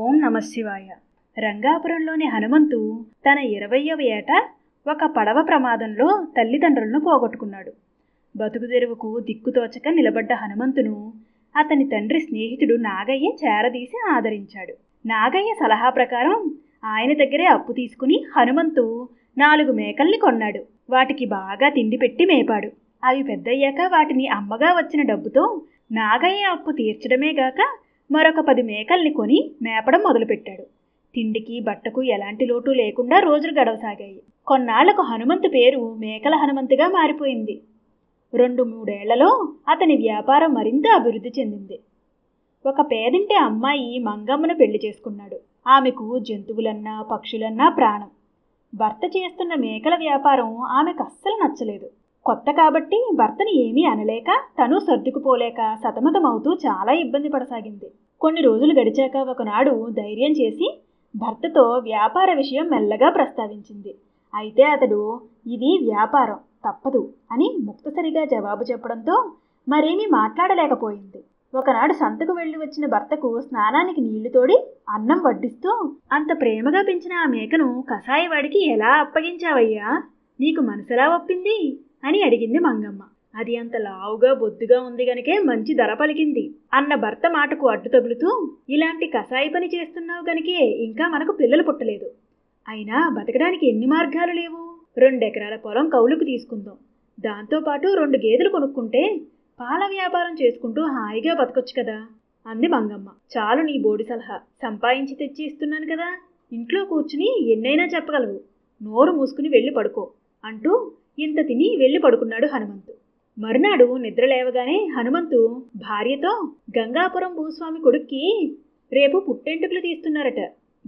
ఓం నమశివాయ రంగాపురంలోని హనుమంతు తన ఇరవయవ ఏట ఒక పడవ ప్రమాదంలో తల్లిదండ్రులను పోగొట్టుకున్నాడు. బతుకుదెరువుకు దిక్కుతోచక నిలబడ్డ హనుమంతును అతని తండ్రి స్నేహితుడు నాగయ్య చేరదీసి ఆదరించాడు. నాగయ్య సలహా ప్రకారం ఆయన దగ్గరే అప్పు తీసుకుని హనుమంతు నాలుగు మేకల్ని కొన్నాడు. వాటికి బాగా తిండి పెట్టి మేపాడు. అవి పెద్దయ్యాక వాటిని అమ్మగా వచ్చిన డబ్బుతో నాగయ్య అప్పు తీర్చడమే గాక మరొక పది మేకల్ని కొని మేపడం మొదలుపెట్టాడు. తిండికి బట్టకు ఎలాంటి లోటు లేకుండా రోజులు గడవసాగాయి. కొన్నాళ్ళకు హనుమంతు పేరు మేకల హనుమంతుగా మారిపోయింది. రెండు మూడేళ్ళలో అతని వ్యాపారం మరింత అభివృద్ధి చెందింది. ఒక పేదింటి అమ్మాయి మంగమ్మను పెళ్ళి చేసుకున్నాడు. ఆమెకు జంతువులన్నా పక్షులన్నా ప్రాణం. భర్త చేస్తున్న మేకల వ్యాపారం ఆమెకు అస్సలు నచ్చలేదు. కొత్త కాబట్టి భర్తని ఏమీ అనలేక తను సర్దుకుపోలేక సతమతమవుతూ చాలా ఇబ్బంది పడసాగింది. కొన్ని రోజులు గడిచాక ఒకనాడు ధైర్యం చేసి భర్తతో వ్యాపార విషయం మెల్లగా ప్రస్తావించింది. అయితే అతడు ఇది వ్యాపారం తప్పదు అని ముక్తసరిగా జవాబు చెప్పడంతో మరేమీ మాట్లాడలేకపోయింది. ఒకనాడు సంతకు వెళ్ళి వచ్చిన భర్తకు స్నానానికి నీళ్ళు తోడి అన్నం వడ్డిస్తూ అంత ప్రేమగా పెంచిన ఆ మేకను కషాయవాడికి ఎలా అప్పగించావయ్యా? నీకు మనసులా ఒప్పింది? అని అడిగింది మంగమ్మ. అది అంత లావుగా బొద్దుగా ఉంది గనకే మంచి ధర పలికింది. అన్న భర్త మాటకు అడ్డు తగులుతూ ఇలాంటి కషాయి పని చేస్తున్నావు గనకే ఇంకా మనకు పిల్లలు పుట్టలేదు. అయినా బతకడానికి ఎన్ని మార్గాలు లేవు? రెండెకరాల పొలం కౌలుకు తీసుకుందాం. దాంతోపాటు రెండు గేదెలు కొనుక్కుంటే పాల వ్యాపారం చేసుకుంటూ హాయిగా బతకొచ్చు కదా? అంది మంగమ్మ. చాలు నీ బోడి సలహా. సంపాదించి తెచ్చి ఇస్తున్నాను కదా. ఇంట్లో కూర్చుని ఎన్నైనా చెప్పగలవు. నోరు మూసుకుని వెళ్ళి పడుకో. అంటూ ఇంత తిని వెళ్ళి పడుకున్నాడు హనుమంతు. మరునాడు నిద్ర లేవగానే హనుమంతు భార్యతో గంగాపురం భూస్వామి కొడుక్కి రేపు పుట్టెంటుకలు తీస్తున్నారట.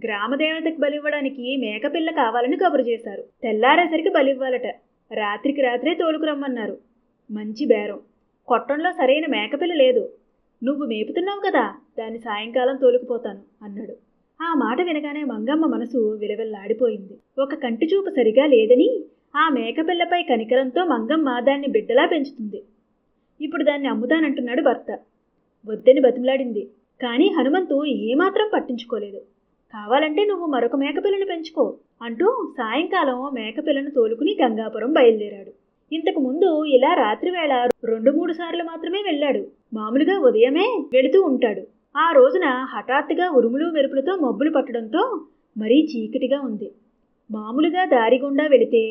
గ్రామదేవతకు బలివ్వడానికి మేకపిల్ల కావాలని కబురు చేశారు. తెల్లారేసరికి బలివ్వాలట. రాత్రికి రాత్రే తోలుకురమ్మన్నారు మంచి బేరం. కొట్టంలో సరైన మేకపిల్ల లేదు. నువ్వు మేపుతున్నావు కదా దాన్ని సాయంకాలం తోలుకుపోతాను అన్నాడు. ఆ మాట వినగానే మంగమ్మ మనసు విలవెల్లాడిపోయింది. ఒక కంటి చూపు సరిగా లేదని ఆ మేకపిల్లపై కనికరంతో మంగమ్మ దాన్ని బిడ్డలా పెంచుతుంది. ఇప్పుడు దాన్ని అమ్ముతానంటున్నాడు భర్త. వద్దని బతిమలాడింది. కానీ హనుమంతు ఏమాత్రం పట్టించుకోలేదు. కావాలంటే నువ్వు మరొక మేకపిల్లను పెంచుకో అంటూ సాయంకాలం మేకపిల్లను తోలుకుని గంగాపురం బయలుదేరాడు. ఇంతకు ముందు ఇలా రాత్రివేళ రెండు మూడు సార్లు మాత్రమే వెళ్ళాడు. మామూలుగా ఉదయమే వెళుతూ ఉంటాడు. ఆ రోజున హఠాత్తుగా ఉరుములు మెరుపులతో మబ్బులు పట్టడంతో మరీ చీకటిగా ఉంది. మామూలుగా దారి గుండా వెళితే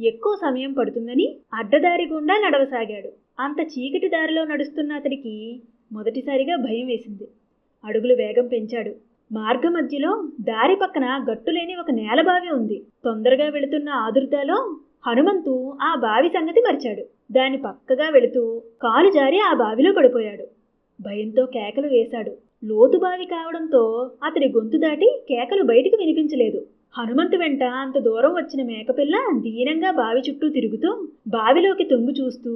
ఎక్కువ సమయం పడుతుందని అడ్డదారి గుండా నడవసాగాడు. అంత చీకటి దారిలో నడుస్తున్న అతడికి మొదటిసారిగా భయం వేసింది. అడుగులు వేగం పెంచాడు. మార్గ మధ్యలో దారి పక్కన గట్టులేని ఒక నేలబావి ఉంది. తొందరగా వెళుతున్న ఆదుర్దాలో హనుమంతు ఆ బావి సంగతి మరిచాడు. దాని పక్కగా వెళుతూ కాలు జారి ఆ బావిలో పడిపోయాడు. భయంతో కేకలు వేశాడు. లోతు బావి కావడంతో అతడి గొంతు దాటి కేకలు బయటికి వినిపించలేదు. హనుమంతు వెంట అంత దూరం వచ్చిన మేకపిల్ల దీనంగా బావి చుట్టూ తిరుగుతూ బావిలోకి తొంగు చూస్తూ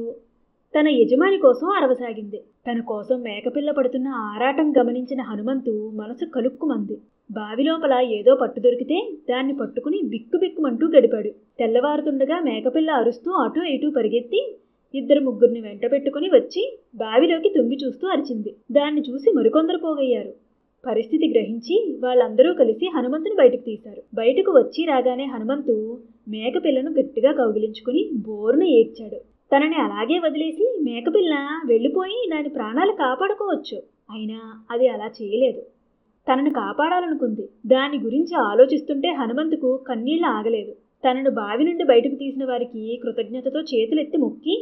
తన యజమాని కోసం అరవసాగింది. తన కోసం మేకపిల్ల పడుతున్న ఆరాటం గమనించిన హనుమంతు మనసు కలుక్కుమంది. బావి లోపల ఏదో పట్టు దొరికితే దాన్ని పట్టుకుని బిక్కుబిక్కుమంటూ గడిపాడు. తెల్లవారుతుండగా మేకపిల్ల అరుస్తూ అటూ ఇటూ పరిగెత్తి ఇద్దరు ముగ్గురిని వెంట పెట్టుకుని వచ్చి బావిలోకి తొంగి చూస్తూ అరిచింది. దాన్ని చూసి మరికొందరు పోగయ్యారు. పరిస్థితి గ్రహించి వాళ్ళందరూ కలిసి హనుమంతుని బయటకు తీశారు. బయటకు వచ్చి రాగానే హనుమంతు మేకపిల్లను గట్టిగా కౌగిలించుకుని బోరును ఏడ్చాడు. తనని అలాగే వదిలేసి మేకపిల్ల వెళ్ళిపోయి దాని ప్రాణాలు కాపాడుకోవచ్చు. అయినా అది అలా చేయలేదు. తనను కాపాడాలనుకుంది. దాని గురించి ఆలోచిస్తుంటే హనుమంతుకు కన్నీళ్ళు ఆగలేదు. తనను బావి నుండి బయటకు తీసిన వారికి కృతజ్ఞతతో చేతులెత్తి మొక్కి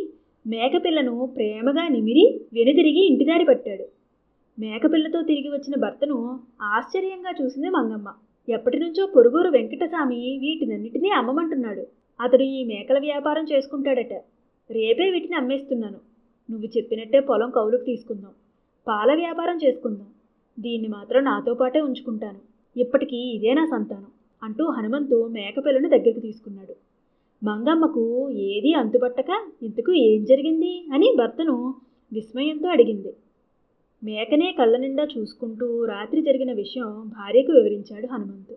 మేకపిల్లను ప్రేమగా నిమిరి వెనుదిరిగి ఇంటిదారి పట్టాడు. మేకపిల్లతో తిరిగి వచ్చిన భర్తను ఆశ్చర్యంగా చూసింది మంగమ్మ. ఎప్పటి నుంచో పొరుగురు వెంకటస్వామి వీటినన్నిటినీ అమ్మమంటున్నాడు. అతడు ఈ మేకల వ్యాపారం చేసుకుంటాడట. రేపే వీటిని అమ్మేస్తున్నాను. నువ్వు చెప్పినట్టే పొలం కౌలుకు తీసుకుందాం. పాల వ్యాపారం చేసుకుందాం. దీన్ని మాత్రం నాతో పాటే ఉంచుకుంటాను. ఇప్పటికీ ఇదే నా సంతానం అంటూ హనుమంతు మేకపిల్లను దగ్గరికి తీసుకున్నాడు. మంగమ్మకు ఏదీ అంతుపట్టక ఇంతకు ఏం జరిగింది అని భర్తను విస్మయంతో అడిగింది. మేకనే కళ్ళ నిండా చూసుకుంటూ రాత్రి జరిగిన విషయం భార్యకు వివరించాడు హనుమంతు.